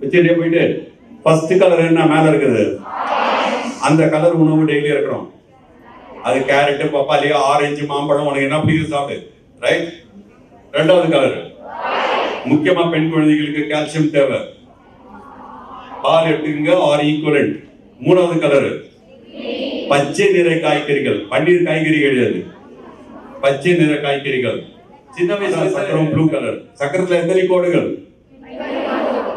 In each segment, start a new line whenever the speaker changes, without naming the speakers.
வச்சுட்டே போயிட்டு first colour என்ன? மேல இருக்குது அந்த கலர் உணவு டெய்லி இருக்கணும். அது கேரட்டு பப்பாளி ஆரஞ்சு மாம்பழம் உனக்கு என்ன பிடிக்கும் சாப்பிடு. ரைட் ரெண்டாவது கலர் முக்கியமா பெண் குழந்தைகளுக்கு கால்சியம் தேவை. பால் எடுத்துக்கங்க ஆர் ஈக்குவலண்ட் மூணாவது கலர் பச்சை நிற காய்கறிகள். பன்னீர் காய்கறி கிடையாது பச்சை நிற காய்கறிகள். சின்ன வயசுல சக்கரம் ப்ளூ கலர் சக்கரத்துல எத்தனை கோடுகள்?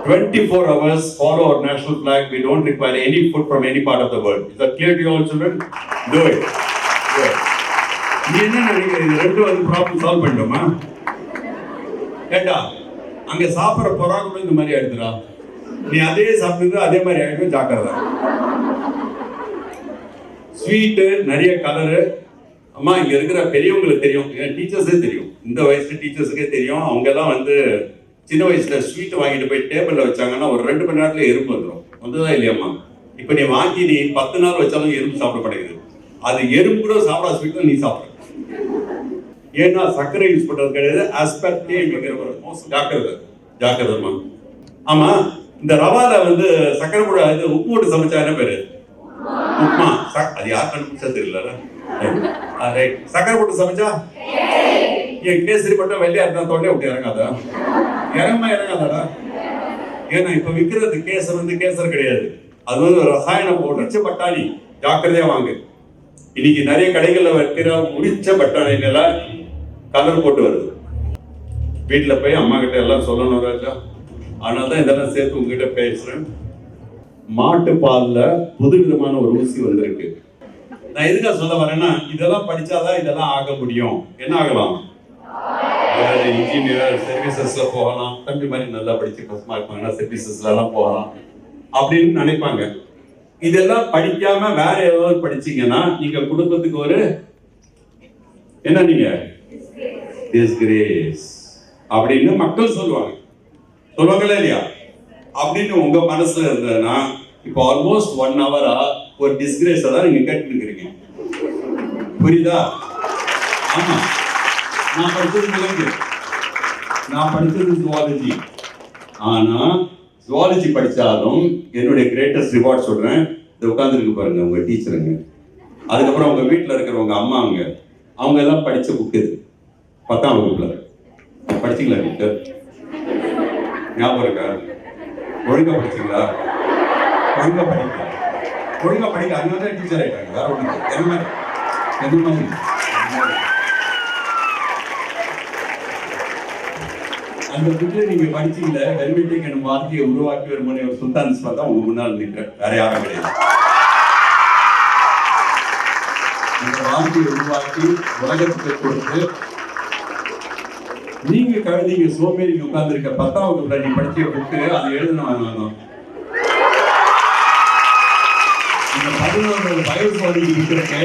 24 hours follow our national flag. We don't require any food from any part of the world. Is that clear to you all children? Do it. Do it. நீ என்ன நினைக்கிற இது ரெண்டும் வந்து ப்ராப்ளம் சால்வ் பண்ணிட்டோமா கேட்டா அங்க சாப்பிட்ற பொறா கூட இந்த மாதிரி ஆயிடுதுடா நீ அதே சாப்பிட்டு அதே மாதிரி ஆயிடும் ஜாக்கிரதை ஸ்வீட்டு நிறைய கலரு அம்மா இங்க இருக்கிற பெரியவங்களுக்கு தெரியும் டீச்சர்ஸே தெரியும் இந்த வயசு டீச்சர்ஸுக்கே தெரியும் அவங்க எல்லாம் வந்து சின்ன வயசுல ஸ்வீட் வாங்கிட்டு போய் டேபிள்ல வச்சாங்கன்னா ஒரு ரெண்டு மணி நேரத்துல எறும்பு வந்துடும் வந்ததா இல்லையாம்மா? இப்ப நீ வாங்கி நீ பத்து நாள் வச்சாலும் எறும்பு சாப்பிட மாட்டேங்குது. அது எறும்பு கூட சாப்பிடாத ஸ்வீட் நீ சாப்பிட. ஏன்னா சர்க்கரை யூஸ் பண்றது கிடையாது ஆஸ்பெக்டே ஜாக்கிரதை ஜாக்கிரதைமா ஆமா இந்த ரவால வந்து சர்க்கரை கூட இது உப்பு போட்டு சமைச்சா என்ன பேரு? உப்மா அது யார் கண்டுபிடிச்சா தெரியல ரைட் சக்கரை போட்டு சமைச்சா? ஏன் கேசரி மட்டும் வெள்ளையா இருந்தா தொண்டை விட்டு இறங்காதா இறமா இறங்காதாடா ஏன்னா இப்ப விக்கிறது கேசர் வந்து கேசர் கிடையாது. அது வந்து ரசாயன உரிச்ச பட்டாணி. ஜாக்கிரதையா வாங்கு. இன்னைக்கு நிறைய கடைகள்ல வைக்கிற உரிச்ச எல்லாம் கலர் போட்டு வருது. வீட்டுல போய் அம்மா கிட்ட எல்லாம் சொல்லணும் ராஜா. அதனால தான் இதெல்லாம் சேர்த்து உங்ககிட்ட பேசுறேன். மாட்டு பால்ல புது விதமான ஒரு ஊசி வந்திருக்கு. நான் எதுக்காக சொல்ல வரேன்னா இதெல்லாம் படிச்சாதான் இதெல்லாம் ஆக முடியும். என்ன ஆகலாம்? இன்ஜினியர் சர்வீசஸ்ல போகலாம். தம்பி மாதிரி நல்லா படிச்சு ஃபர்ஸ்ட் மார்க் வாங்கினா சர்வீசஸ்ல எல்லாம் போகலாம். அப்படின்னு நினைப்பாங்க. இதெல்லாம் படிக்காம வேற ஏதாவது படிச்சீங்கன்னா நீங்க குடும்பத்துக்கு ஒரு என்ன நீங்க? டிஸ்கிரேஸ் அப்படின்னு மக்கள் சொல்லுவாங்க. சொல்லுவாங்களா இல்லையா? அப்படின்னு உங்க மனசுல இருந்ததுன்னா இப்போ ஆல்மோஸ்ட் ஒன் ஹவரா ஒரு டிஸ்கிரேஸை தான் நீங்க கேட்டுட்டு புரியுதா? ஆமா. நான் படித்தது விலங்கு நான் படித்தது ஜுவாலஜி ஆனால் ஜுவாலஜி படித்தாலும் என்னுடைய கிரேட்டஸ்ட் ரிவார்ட் சொல்கிறேன் இதை உட்காந்துருக்கு பாருங்க உங்கள் டீச்சருங்க. அதுக்கப்புறம் உங்கள் வீட்டில் இருக்கிறவங்க அம்மாங்க அவங்க எல்லாம் படித்த புக்கு இது பத்தாம் வகுப்பில். படிச்சிங்களா டீச்சர் ஞாபகம் இருக்கா? ஒழுங்காக படிச்சிங்களா? ஒழுங்காக படிக்க ஒழுங்காக படிக்க அதனால தான் டீச்சர் ஆகிட்டாங்க வேற ஒண்ணு இல்லை. என்ன மாதிரி? என்ன மாதிரி என்ன மாதிரி? அந்த புக்கில் நீங்க படிச்சீங்கள ஹெல்மெட்டிக் என்னும் வார்த்தையை உருவாக்கி வருமான ஒரு சுல்தான் தான் உங்க முன்னால் நிற்கிறேன் வேற யாரும் கிடையாது. அந்த வார்த்தையை உருவாக்கி உலகத்துக்கு கொடுத்து நீங்க கவிதைங்க சோம்பேறி உட்கார்ந்து இருக்க பத்தாம் வகுப்புல நீ படிச்ச புக்கு அது எழுதணும் இந்த பதினொன்று வயசு வரைக்கும் இருக்கிறக்கு